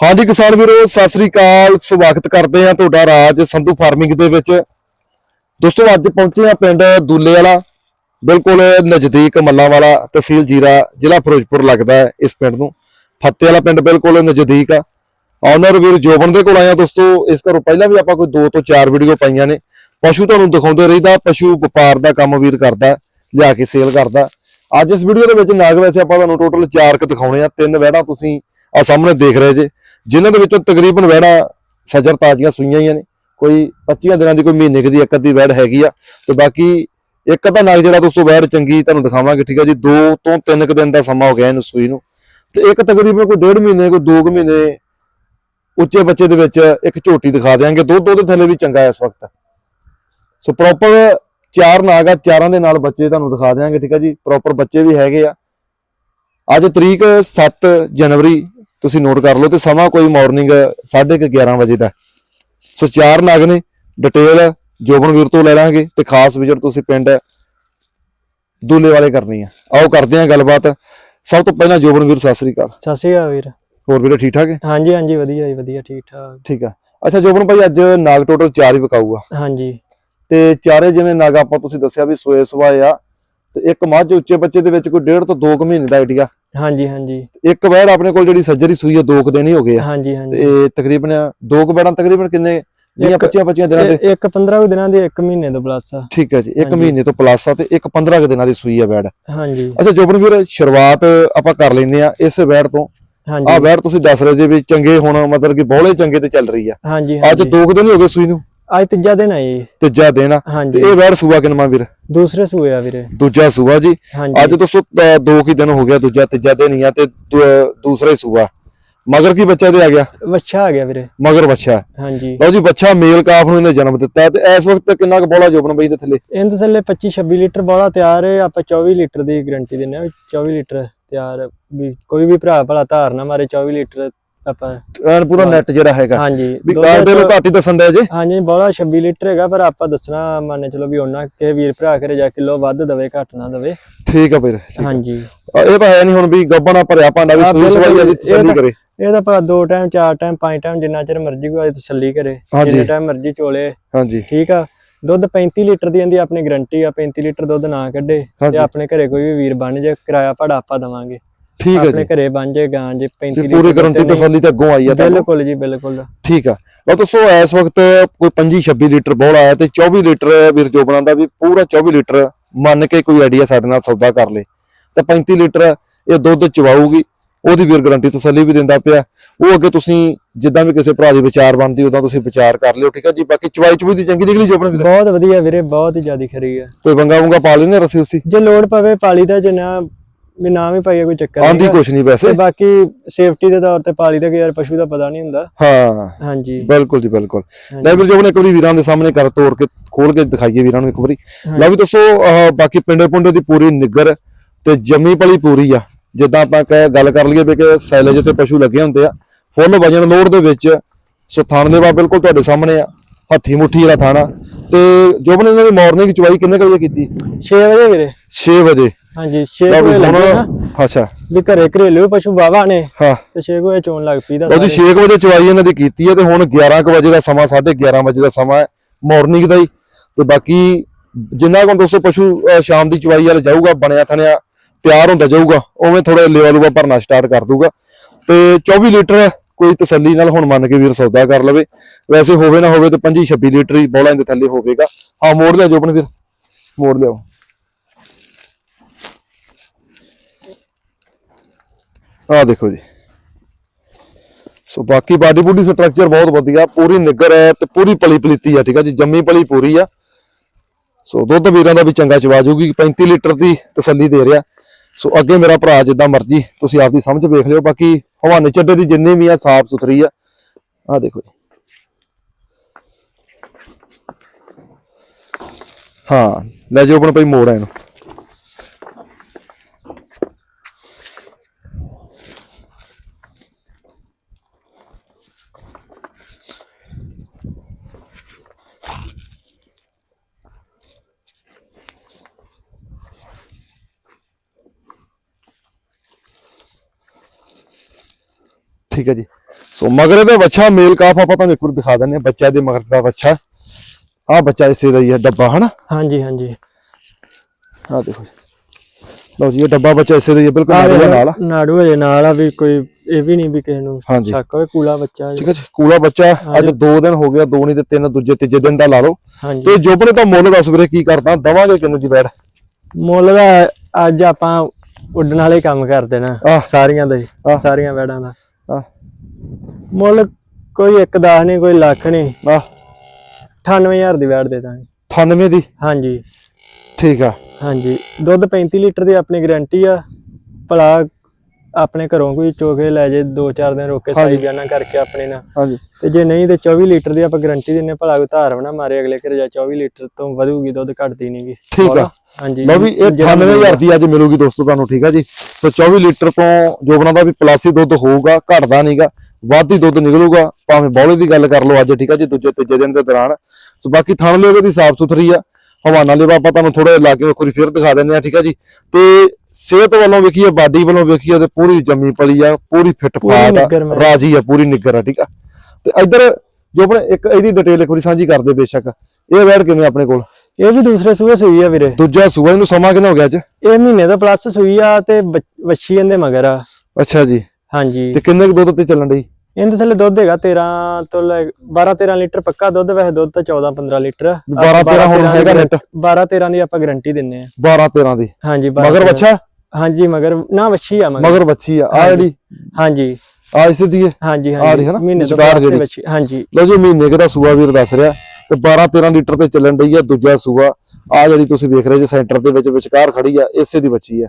ਹਾਂਜੀ ਕਿਸਾਨ ਵੀਰੋ, ਸਤਿ ਸ੍ਰੀ ਅਕਾਲ। ਸਵਾਗਤ ਕਰਦੇ ਆ ਤੁਹਾਡਾ ਰਾਜ ਸੰਧੂ ਫਾਰਮਿੰਗ ਦੇ ਵਿੱਚ। ਦੋਸਤੋ, ਅੱਜ ਪਹੁੰਚੇ ਆ ਪਿੰਡ ਦੂਲੇ ਵਾਲਾ ਬਿਲਕੁਲ ਨਜ਼ਦੀਕ ਮੱਲਾਂ ਵਾਲਾ ਤਹਿਸੀਲ ਜੀਰਾ, ਜ਼ਿਲ੍ਹਾ ਫਿਰੋਜ਼ਪੁਰ ਲੱਗਦਾ ਹੈ ਇਸ ਪਿੰਡ ਨੂੰ। ਫੱਤੇ ਵਾਲਾ ਪਿੰਡ ਬਿਲਕੁਲ ਨਜ਼ਦੀਕ ਆ। ਆਨਰ ਵੀਰ ਜੋਬਨ ਦੇ ਕੋਲ ਆਇਆ ਦੋਸਤੋ। ਇਸ ਘਰੋਂ ਪਹਿਲਾਂ ਵੀ ਆਪਾਂ ਕੋਈ ਦੋ ਤੋਂ ਚਾਰ ਵੀਡੀਓ ਪਾਈਆਂ ਨੇ। ਪਸ਼ੂ ਤੁਹਾਨੂੰ ਦਿਖਾਉਂਦੇ ਰਹੀਦਾ, ਪਸ਼ੂ ਵਪਾਰ ਦਾ ਕੰਮ ਵੀਰ ਕਰਦਾ, ਲਿਆ ਕੇ ਸੇਲ ਕਰਦਾ। ਅੱਜ ਇਸ ਵੀਡੀਓ ਦੇ ਵਿੱਚ ਨਾਗ ਵੈਸੇ ਆਪਾਂ ਤੁਹਾਨੂੰ ਟੋਟਲ ਚਾਰ ਕ ਦਿਖਾਉਣੇ ਆ। ਤਿੰਨ ਵਹਿੜਾਂ ਤੁਸੀਂ ਆ ਸਾਹਮਣੇ ਦੇਖ ਰਹੇ ਜੇ। ਜਿਨ੍ਹਾਂ ਦੇ ਵਿੱਚੋਂ ਤਕਰੀਬਨ ਵਹਿੜਾਂ ਸਜਰ ਤਾਜ਼ੀਆਂ ਸੂਈਆਂ ਹੀ ਨੇ। ਕੋਈ 25 ਦਿਨਾਂ ਦੀ ਕੋਈ ਮਹੀਨੇ ਕੁ ਦੀ ਇੱਕ ਅੱਧੀ ਵਹਿੜ ਹੈਗੀ ਆ। ਤੇ ਬਾਕੀ ਇੱਕ ਅੱਧਾ ਨਾਗ ਜਿਹੜਾ ਦੋਸਤੋ ਵਹਿੜ ਚੰਗੀ ਤੁਹਾਨੂੰ ਦਿਖਾਵਾਂਗੇ, ਠੀਕ ਆ ਜੀ। ਦੋ ਤੋਂ ਤਿੰਨ ਕੁ ਦਿਨ ਦਾ ਸਮਾਂ ਹੋ ਗਿਆ ਇਹਨੂੰ ਸੂਈ ਨੂੰ। ਤੇ ਇੱਕ ਤਕਰੀਬਨ ਕੋਈ ਡੇਢ ਮਹੀਨੇ, ਕੋਈ ਦੋ ਕੁ ਮਹੀਨੇ ਉੱਚੇ ਬੱਚੇ ਦੇ ਵਿੱਚ ਇੱਕ ਝੋਟੀ ਦਿਖਾ ਦਿਆਂਗੇ। ਦੁੱਧ ਉਹਦੇ ਥੱਲੇ ਵੀ ਚੰਗਾ ਇਸ ਵਕਤ। ਸੋ ਪ੍ਰੋਪਰ ਚਾਰ ਨਾਗ ਆ, ਚਾਰਾਂ ਦੇ ਨਾਲ ਬੱਚੇ ਤੁਹਾਨੂੰ ਦਿਖਾ ਦਿਆਂਗੇ, ਠੀਕ ਆ ਜੀ। ਪ੍ਰੋਪਰ ਬੱਚੇ ਵੀ ਹੈਗੇ ਆ। ਅੱਜ ਤਰੀਕ 7 ਜਨਵਰੀ ਤੁਸੀਂ ਨੋਟ ਕਰ ਲਓ ਤੇ ਸਮਾਂ ਕੋਈ ਮਾਰਨਿੰਗ 11:30 ਵਜੇ ਦਾ ਸੋ ਚਾਰ ਨਾਗ ਨੇ ਡਿਟੇਲ ਜੋਬਨ ਵੀਰ ਤੋਂ ਲੈ ਲਾਂਗੇ ਤੇ ਖਾਸ ਵਿਜ਼ਿਟ ਤੁਸੀਂ ਪਿੰਡ ਦੂਲੇ ਵਾਲੇ ਕਰਨੀ ਆ ਆਓ ਕਰਦੇ ਆ ਗੱਲਬਾਤ। ਸਭ ਤੋਂ ਪਹਿਲਾਂ ਜੋਬਨ ਵੀਰ ਸਤਿ ਸ੍ਰੀ ਅਕਾਲ। ਸਤਿ ਸ਼੍ਰੀ ਅਕਾਲ ਵੀਰ। ਹੋਰ ਵੀਰੇ ਠੀਕ ਠਾਕ ਹੈ? ਹਾਂਜੀ ਹਾਂਜੀ ਵਧੀਆ ਜੀ ਵਧੀਆ ਠੀਕ ਠਾਕ। ਠੀਕ ਆ ਅੱਛਾ ਜੋਬਨ ਭਾਈ ਅੱਜ ਨਾਗ ਟੋਟਲ ਚਾਰ ਹੀ ਵਿਕਾਊਗਾ। ਹਾਂਜੀ। ਤੇ ਚਾਰੇ ਜਿਵੇਂ ਨਾਗ ਆਪਾਂ ਤੁਸੀਂ ਦੱਸਿਆ ਵੀ ਸੋਏ ਸਵਾਏ ਆ ਤੇ ਇੱਕ ਮੱਝ ਉੱਚੇ ਬੱਚੇ ਦੇ ਵਿੱਚ ਕੋਈ ਡੇਢ ਤੋਂ 2 ਮਹੀਨੇ ਦਾ ਆਈਡੀਆ। ਹਾਂਜੀ ਹਾਂਜੀ। ਇੱਕ ਵੈੜ ਆਪਣੇ ਕੋਲ ਜਿਹੜੀ ਸੱਜਰੀ ਸੂਈ ਆ 2 ਦਿਨ ਹੀ ਹੋ ਗਏ ਆ। ਹਾਂਜੀ ਹਾਂਜੀ। ਤੇ ਤਕਰੀਬਨ ਦੋ ਕੁ ਵੈੜਾਂ ਤਕਰੀਬਨ ਕਿੰਨੇ? 20 ਇੱਕ- 25 25 ਦਿਨਾਂ ਦੇ। ਇੱਕ 15 ਕੁ ਦਿਨਾਂ ਦੀ ਇੱਕ ਮਹੀਨੇ ਤੋਂ ਪਲੱਸ ਆ। ਠੀਕ ਹੈ ਜੀ ਇੱਕ ਹਾਂਜੀ। ਮਹੀਨੇ ਤੋਂ ਪਲੱਸ ਆ ਤੇ ਇੱਕ 15 ਕੁ ਦਿਨਾਂ ਦੀ ਸੂਈ ਆ ਵੈੜ ਹਾਂਜੀ। ਅੱਛਾ ਜੋਬਨ ਵੀਰ ਸ਼ੁਰੂਆਤ ਆਪਾਂ ਕਰ ਲੈਂਦੇ ਆ ਇਸ ਵੈੜ ਤੋਂ। ਆ ਹਾਂਜੀ ਵੈੜ ਤੁਸੀਂ ਦੱਸ ਰਹੇ ਜੇ ਵੀ ਚੰਗੇ ਹੁਣ ਮਤਲਬ ਕਿ ਬੋਲੇ ਚੰਗੇ ਤੇ ਚੱਲ ਰਹੀ ਆ। ਹਾਂਜੀ। ਅੱਜ ਦੋ ਕੁ ਦਿਨ ਹੀ ਹੋ ਗਏ ਸੂਈ ਨੂੰ। ਅੱਜ ਤੀਜਾ ਦਿਨ ਆ ਜੀ। ਤੀਜਾ ਦਿਨ ਆ। ਤੇ ਹਾਂਜੀ ਇਹ ਵੈੜ ਸੂਆ ਕਿਨਮਾ ਵੀਰ? ਦੂਸਰੇ ਸੂਏ ਆ ਵੀਰੇ। ਦੂਜਾ ਸੂਆ ਜੀ। ਹਾਂਜੀ। ਅੱਜ ਅ, ਦੋ ਕੀ ਦਿਨ ਹੋ ਗਿਆ ਦੂਜਾ ਤੀਜਾ ਦਿਨ ਹੀ ਆ ਤੇ ਦੂ- ਦੂਸਰਾ ਹੀ ਸੂਆ। ਮਗਰ ਕੀ ਬੱਚਾ ਤੇ ਆ ਗਿਆ? ਵੱਛਾ ਆ ਗਿਆ ਵੀਰੇ। ਮਗਰ ਬੱਚਾ। ਹਾਂਜੀ। ਲਓ ਜੀ ਬੱਚਾ ਮੇਲ ਕਾਫ ਨੂੰ ਇਹਨੇ ਜਨਮ ਦਿੱਤਾ ਤੇ ਇਸ ਵਕਤ ਕਿੰਨਾ ਕੁ ਬੋਲਾ ਜੋਬਨ ਬਈ ਦੇ ਥੱਲੇ? ਇਹਦੇ ਥੱਲੇ 25 26 ਲੀਟਰ ਬੋਲਾ ਤਿਆਰ ਹੈ। ਆਪਾਂ 24 ਲੀਟਰ ਦੀ ਗਾਰੰਟੀ ਦਿੰਨੇ ਆ ਵੀ 24 ਲੀਟਰ ਤਿਆਰ ਵੀ ਕੋਈ ਵੀ ਭਰਾ ਭਲਾ ਧਾਰ ਨਾ ਮਾਰੇ 24 ਲੀਟਰ ਆਪਾਂ ਐਨ ਪੂਰਾ ਨੈਟ ਜਿਹੜਾ ਹੈਗਾ। ਹਾਂਜੀ। ਵੀ ਕਾਰ ਦੇ ਚ- ਘੱਟ ਦੱਸਣ ਦੇ ਜੇ। ਹਾਂਜੀ ਬੋਲਾ 26 ਲੀਟਰ ਹੈਗਾ ਪਰ ਆਪਾਂ ਦੱਸਣਾ ਮੰਨ ਚਲੋ ਵੀ ਉਹਨਾਂ ਕੇ ਵੀਰ ਭਰਾ ਕਰੇ ਜਾ ਕਿਲੋ ਵੱਧ ਦਵੇ ਘੱਟ ਨਾ ਦਵੇ। ਠੀਕ ਆ ਵੀਰ ਹਾਂਜੀ। ਇਹ ਤਾਂ ਹੈ ਨਹੀਂ ਹੁਣ ਵੀ ਗੱਬਣਾ ਭਰਿਆ ਭਾਂਡਾ ਵੀ ਸੂਈ ਸਵਾਈ ਬਿਲਕੁਲ। ਤਸੱਲੀ ਕਰੇ। ਇਹ ਤਾਂ ਭਲਾ ਦੋ ਟਾਈਮ ਚਾਰ ਟਾਈਮ ਪੰਜ ਟਾਈਮ ਜਿੰਨਾ ਚਿਰ ਮਰਜ਼ੀ ਕੋਈ ਤਸੱਲੀ ਕਰੇ। ਜਿੰਨੇ ਟਾਈਮ ਮਰਜ਼ੀ ਚੋਲੇ। ਹਾਂਜੀ। ਠੀਕ ਆ। ਦੁੱਧ 35 ਲੀਟਰ ਦੀ ਆਂਦੀ ਆਪਣੀ ਗਾਰੰਟੀ ਆ 35 ਲੀਟਰ ਦੁੱਧ ਨਾ ਕੱਢੇ ਤੇ ਆਪਣੇ ਘਰੇ ਕੋਈ ਵੀ ਵੀਰ ਬਣ ਜੇ ਕਿਰਾਇਆ ਭਾੜਾ ਆਪਾਂ ਦਵਾਂਗੇ। ਠੀਕ ਹੈ ਆਪਣੇ ਜੀ। ਘਰੇ ਬਣ ਜੇ ਗਾਂ ਜੇ 35 ਤੇ ਪੂਰੀ ਗਰੰਟੀ ਤਸੱਲੀ ਤੇ ਅੱਗੋਂ ਆਈ ਆ ਬਿਲਕੁਲ ਜੀ ਬਿਲਕੁਲ। ਠੀਕ ਆ। ਲਓ ਦੋਸਤੋ ਇਸ ਵਕਤ ਕੋਈ 25 26 ਲੀਟਰ ਬੋਲ ਆਇਆ ਤੇ 24 ਲੀਟਰ ਵੀਰ ਜੋਬਨਾਂ ਦਾ ਵੀ ਪੂਰਾ 24 ਲੀਟਰ ਮੰਨ ਕੇ ਕੋਈ ਆਈਡੀਆ ਸਾਡੇ ਨਾਲ ਸੌਦਾ ਕਰ ਲੇ। ਤੇ 35 ਲੀਟਰ ਇਹ ਦੁੱਧ ਚਵਾਊਗੀ ਉਹਦੀ ਵੀਰ ਗਾਰੰਟੀ ਤਸੱਲੀ ਵੀ ਦਿੰਦਾ ਪਿਆ। ਉਹ ਅੱਗੇ ਤੁਸੀਂ ਜਿੱਦਾਂ ਵੀ ਕਿਸੇ ਭਰਾ ਦੀ ਵਿਚਾਰ ਬਣਦੀ ਉਦਾਂ ਤੁਸੀਂ ਵਿਚਾਰ ਕਰ ਲਿਓ ਠੀਕ ਆ ਜੀ? ਬਾਕੀ ਚਵਾਈ ਚਵੀ ਦੀ ਚੰਗੀ ਨਿਕਲੀ ਵੀਰ? ਬਹੁਤ ਵਧੀਆ ਵੀਰੇ ਬਹੁਤ ਹੀ ਜ਼ਿਆਦਾ ਖਰੀ ਆ। ਕੋਈ ਵੰਗਾ ਵੰਗਾ ਪਾ ਲੈਨੇ ਰਸੀ ਉਸੀ ਜੇ ਲੋੜ ਪਵੇ ਪਾਲੀ ਦਾ ਜੇ ਨਾ ਵੀ ਨਾ ਵੀ ਪਾਈਏ ਕੋਈ ਚੱਕਰ ਆਂਦੀ ਕੁਛ ਨਹੀਂ ਵੈਸੇ। ਤੇ ਬਾਕੀ ਸੇਫਟੀ ਦੇ ਤੌਰ ਤੇ ਪਾਲੀ ਦਾ ਕਿ ਯਾਰ ਪਸ਼ੂ ਦਾ ਪਤਾ ਨਹੀਂ ਹੁੰਦਾ। ਹਾਂ। ਹਾਂਜੀ। ਬਿਲਕੁਲ ਜੀ ਬਿਲਕੁਲ। ਲੈ ਵੀਰ ਜੋਬਨ ਇੱਕ ਵਾਰੀ ਵੀਰਾਂ ਦੇ ਸਾਹਮਣੇ ਕਰ ਤੋੜ ਕੇ ਖੋਲ ਕੇ ਦਿਖਾਈਏ ਵੀਰਾਂ ਨੂੰ ਇੱਕ ਵਾਰੀ। ਹਾਂਜੀ। ਲੈ ਵੀ ਦੱਸੋ ਬਾਕੀ ਪਿੰਡੇ ਪੁੰਡੇ ਦੀ ਪੂਰੀ ਨਿੱਗਰ ਤੇ ਜੰਮੀ ਪਲੀ ਪੂਰੀ ਆ। ਜਿੱਦਾਂ ਆਪਾਂ ਕਹਿ ਗੱਲ ਕਰ ਲਈਏ ਵੀ ਕਿ ਸੈਲੇਜ ਤੇ ਪਸ਼ੂ ਲੱਗੇ ਹੁੰਦੇ ਆ। ਫੁੱਲ ਵਜਨ ਲੋਡ ਦੇ ਵਿੱਚ ਸੋ ਥਣ ਦੇ ਵਾ ਬਿਲਕੁਲ ਤੁਹਾਡੇ ਸਾਹਮਣੇ ਆ। ਹੱਥੀ ਮੁੱਠੀ ਵਾਲਾ ਥਾਣਾ। ਤੇ ਜੋਬਨ ਇਹਨਾਂ ਦੀ ਮਾਰਨਿੰਗ ਚਵਾਈ ਕਿੰਨੇ ਵਜੇ ਕੀਤੀ? 6 ਵਜੇ ਵੀਰੇ। 6 ਵਜੇ। ਹਾਂਜੀ 6 ਲਓ ਵੀ ਲੱਗੇ ਨਾ। ਅੱਛਾ। ਵੀ ਘਰੇ ਘਰੇਲੂ ਪਸ਼ੂ ਵਾਵਾ ਨੇ ਹਾਂ। ਤੇ 6 ਵਜੇ ਚੋਣ ਲੱਗ ਪਈ ਦਾ ਉਹਦੀ 6 ਵਜੇ ਚਵਾਈ ਇਹਨਾਂ ਦੀ ਕੀਤੀ ਹੈ ਤੇ ਹੁਣ 11 ਕੁ ਵਜੇ ਦਾ ਸਮਾਂ 11:30 ਵਜੇ ਦਾ ਸਮਾਂ ਹੈ ਮਾਰਨਿੰਗ ਦਾ ਹੀ। ਤੇ ਬਾਕੀ ਜਿੰਨਾ ਕੋਲ ਦੋਸਤੋ ਪਸ਼ੂ ਅਹ ਸ਼ਾਮ ਦੀ ਚਵਾਈ ਵਾਲ ਜਾਊਗਾ ਬਣਿਆ ਥਣਿਆ ਤਿਆਰ ਹੁੰਦਾ ਜਾਊਗਾ ਉਵੇਂ ਥੋੜਾ ਲੇਵਾ ਲੂਗਾ ਭਰਨਾ ਸਟਾਰਟ ਕਰ ਦੂਗਾ ਤੇ 24 ਲੀਟਰ ਕੋਈ ਤਸੱਲੀ ਨਾਲ ਹੁਣ ਮੰਨ ਕੇ ਵੀਰ ਸੌਦਾ ਕਰ ਲਵੇ। ਵੈਸੇ ਹੋਵੇ ਨਾ ਹੋਵੇ ਤੇ 25 26 ਲੀਟਰ ਹੀ ਬੋਲਾਂ ਦੇ ਥੱਲੇ ਹੋਵੇਗਾ। ਹਾਂ ਮੋੜ ਲਿਆ ਜੋਬਨ ਵੀਰ। ਮੋੜ ਲਿਆਓ। ਆਹ ਦੇਖੋ ਜੀ। ਸੋ ਬਾਕੀ ਬਾਡੀ ਬੂਡੀ ਸਟਰਕਚਰ ਬਹੁਤ ਵਧੀਆ, ਪੂਰੀ ਨਿੱਗਰ ਹੈ ਤੇ ਪੂਰੀ ਪਲੀ ਪਲੀਤੀ ਆ, ਠੀਕ ਆ ਜੀ, ਜੰਮੀ ਪਲੀ ਪੂਰੀ ਆ। ਸੋ ਦੁੱਧ ਵੀਰਾਂ ਦਾ ਵੀ ਚੰਗਾ ਚਵਾ ਜੂਗੀ 35 ਲੀਟਰ ਦੀ ਤਸੱਲੀ ਦੇ ਰਿਹਾ। ਸੋ ਅੱਗੇ ਮੇਰਾ ਭਰਾ ਜਿੱਦਾਂ ਮਰਜ਼ੀ, ਤੁਸੀਂ ਆਪਦੀ ਸਮਝ ਵੇਖ ਲਿਓ, ਬਾਕੀ ਹਵਾਨੇ ਚੱਡੇ ਦੀ ਜਿੰਨੀ ਵੀ ਆ, ਸਾਫ਼ ਸੁਥਰੀ ਆ। ਆ ਦੇਖੋ ਜੀ। ਹਾਂ, ਲੈ ਜਾਓ ਆਪਣਾ ਭਾਈ ਮੋੜ ਆ ਇਹਨੂੰ। ਠੀਕ ਹੈ ਜੀ। ਸੋ ਮਗਰ ਇਹਦਾ ਬੱਚਾ ਮੇਲ ਕਾਫ ਆਪਾਂ ਤੁਹਾਨੂੰ ਇੱਕ ਵਾਰ ਦਿਖਾ ਦਿੰਦੇ ਹਾਂ। ਬੱਚਾ ਦੇ ਮਗਰ ਦਾ ਬੱਚਾ ਆ ਬੱਚਾ ਇਸੇ ਦਾ ਹੀ ਹੈ ਡੱਬਾ ਹਨਾ? ਹਾਂਜੀ ਹਾਂਜੀ। ਆ ਦੇਖੋ ਜੀ। ਲਓ ਜੀ ਇਹ ਡੱਬਾ ਬੱਚਾ ਇਸੇ ਦਾ ਹੀ ਹੈ ਬਿਲਕੁਲ ਨਾਲ ਵੇਖ, ਨਾਲ ਆ। ਨਾੜੂ ਹਜੇ ਨਾਲ ਆ ਵੀ ਕੋਈ ਇਹ ਵੀ ਨਹੀਂ ਵੀ ਕਿਸੇ ਨੂੰ ਹਾਂਜੀ। ਸ਼ੱਕ ਹੋਵੇ ਕੂਲਾ ਬੱਚਾ ਠੀਕ ਹੈ ਜੀ ਕੂਲਾ ਬੱਚਾ ਅੱਜ 2 ਦਿਨ ਹੋ ਗਿਆ ਦੋ ਨਹੀਂ ਤੇ ਤਿੰਨ ਦੂਜੇ ਤੀਜੇ ਦਿਨ ਦਾ ਲਾ ਲਓ। ਹਾਂਜੀ। ਤੇ ਜੋਬਨ ਤਾਂ ਮੁੱਲ ਦੱਸ ਵੀਰੇ ਕੀ ਕਰਦਾ? ਦਵਾਂਗੇ ਕਿੰਨੂੰ ਜੀ ਬੈਠ? ਮੁੱਲ ਦਾ ਅੱਜ ਆਪਾਂ ਉੱਡਣ ਵਾਲੇ ਕੰਮ ਕਰ ਦੇਣਾ ਆਹ। ਸਾਰੀਆਂ ਦਾ ਹੀ ਆਹ। ਸਾਰੀਆਂ ਵੈੜਾਂ ਦਾ। ਆ ਮੁੱਲ ਕੋਈ ਇੱਕ ਦਸ ਨਹੀਂ ਕੋਈ ਲੱਖ ਨਹੀਂ। ਆ 98000 ਦੀ ਵੈੜ ਦੇ ਦਾਂਗੇ। 98 ਦੀ? ਹਾਂਜੀ। ਠੀਕ ਆ। ਹਾਂਜੀ। ਦੁੱਧ 35 ਲੀਟਰ ਦੀ ਆਪਣੀ ਗਾਰੰਟੀ ਆ। ਭਲਾ ਆਪਣੇ ਘਰੋਂ ਕੋਈ ਚੋਕੇ ਲੈ ਜੇ 2-4 ਦਿਨ ਰੋਕ ਕੇ ਸਾਈ ਕਰਕੇ ਆਪਣੇ ਨਾਲ। ਹਾਂਜੀ। ਤੇ ਜੇ ਨਹੀਂ ਤੇ 24 ਲੀਟਰ ਦੀ ਆਪਾਂ ਗਾਰੰਟੀ ਦਿੰਨੇ ਭਲਾ ਕੋਈ ਧਾਰ ਬਣਾ ਮਾਰੇ ਅਗਲੇ ਘਰੇ ਜਾ 24 ਲੀਟਰ ਤੋਂ ਵਧੂਗੀ ਦੁੱਧ ਘਟਦੀ ਨਹੀਂਗੀ ਠੀਕ ਆ। ਹਾਂਜੀ। ਲਓ ਵੀ ਇਹ 98000 ਦੀ ਅੱਜ ਮਿਲੂਗੀ ਦੋਸਤੋ ਤੁਹਾਨੂੰ ਠੀਕ ਆ ਜੀ। ਸੋ 24 ਲੀਟਰ ਤੋਂ ਜੋਬਨਾ ਦਾ ਵੀ ਪਲਾਸੀ ਦੁੱਧ ਹੋਊਗਾ ਘਟਦਾ ਨਹੀਂਗਾ ਵੱਧ ਦੁੱਧ ਨਿਕਲੂਗਾ ਭਾਵੇਂ ਬੌਲੇ ਦੀ ਗੱਲ ਕਰ ਲਓ ਅੱਜ ਠੀਕ ਆ ਜੀ ਦੂਜੇ ਤੀਜੇ ਦਿਨ ਦੇ ਦੌਰਾਨ। ਸੋ ਬਾਕੀ ਥਣ ਲੇਵੇ ਦੀ ਸਾਫ਼ ਸੁਥਰੀ ਆ ਹਵਾਨਾ ਲੇਵਾ ਆਪਾਂ ਤੁਹਾਨੂੰ ਥੋੜਾ ਜਿਹਾ ਲਾ ਕੇ ਵਾਰੀ ਫਿਰ ਦਿਖਾ ਦਿੰਦੇ ਆ ਠੀਕ ਆ ਜੀ। ਤੇ ਸਿਹਤ ਵੱਲੋਂ ਵੇਖੀਏ ਬਾਡੀ ਵੱਲੋਂ ਵੇਖੀਏ ਤੇ ਪੂਰੀ ਜੰਮੀ ਪਲੀ ਆ ਪੂਰੀ ਫਿੱਟ ਫਾਟ ਆ। ਰਾਜੀ ਆ ਪੂਰੀ ਨਿੱਗਰ ਆ ਠੀਕ ਆ। ਤੇ ਇੱਧਰ ਜੋ ਆਪਣੇ ਇੱਕ ਇਹਦੀ ਡਿਟੇਲ ਇੱਕ ਵਾਰੀ ਸਾਂਝੀ ਕਰਦੇ ਬੇਸ਼ੱਕ। ਇਹ ਵੈੜ ਕਿਵੇਂ ਆਪਣੇ ਕੋਲ? ਇਹ ਵੀ ਦੂਸਰੇ ਸੂਏ ਸੂਈ ਆ ਵੀਰੇ। ਦੂਜਾ ਸੂਆ ਇਹਨੂੰ ਸਮਾਂ ਕਿੰਨਾ ਹੋ ਗਿਆ ਅੱਜ? ਇਹ ਮਹੀਨੇ ਦਾ ਪਲੱਸ ਸੂਈ ਆ ਤੇ ਵੱਛੀ ਇਹਦੇ ਮਗਰ ਆ। ਅੱਛਾ ਜੀ। ਹਾਂਜੀ। ਤੇ ਕਿੰਨੇ ਕੁ ਦੁੱਧ ਤੇ ਚੱਲਣ ਡਈ? ਇਹਦੇ ਥੱਲੇ ਦੁੱਧ ਹੈਗਾ 13 ਤੋਂ ਲੈ 12 13 ਲੀਟਰ ਪੱਕਾ ਦੁੱਧ ਵੈਸੇ ਦੁੱਧ ਤਾਂ 14 15 ਲੀਟਰ। ਆ। 12 13 ਹੁਣ ਹੈਗਾ ਰੇਟ 12 13 ਦੀ ਆਪਾਂ ਗਾਰੰਟੀ ਦਿੰਨੇ ਆ। 12 13 ਦੀ। ਹਾਂਜੀ 12 ਮਗਰ 13 ਬੱਚਾ ਹਾਂਜੀ ਮਗਰ ਨਾ ਵੱਛੀ ਆ ਮਗਰ। ਮਗਰ ਬੱਚੀ ਆ। ਆ ਜਿਹੜੀ? ਹਾਂਜੀ। ਆ ਇਸੇ ਦੀ ਹੈ? ਹਾਂਜੀ ਆਹ ਜਿਹੜੀ ਹੈ ਨਾ, ਮਹੀਨੇ ਤੋਂ। ਵੱਛੀ ਹਾਂਜੀ। ਲੋ ਜੀ ਮਹੀਨੇ ਕੁ ਦਾ ਸੂਆ ਵੀਰ ਦੱਸ ਰਿਹਾ। ਤੇ 12 13 ਲੀਟਰ ਤੇ ਚੱਲਣ ਡਈ ਆ ਦੂਜਾ ਸੂਆ। ਆ ਜਿਹੜੀ ਤੁਸੀਂ ਵੇਖ ਰਹੇ ਜੇ ਸੈਂਟਰ ਦੇ ਵਿੱਚ ਵਿਚਕਾਰ ਖੜੀ ਆ ਇਸੇ ਦੀ ਬੱਚੀ ਆ।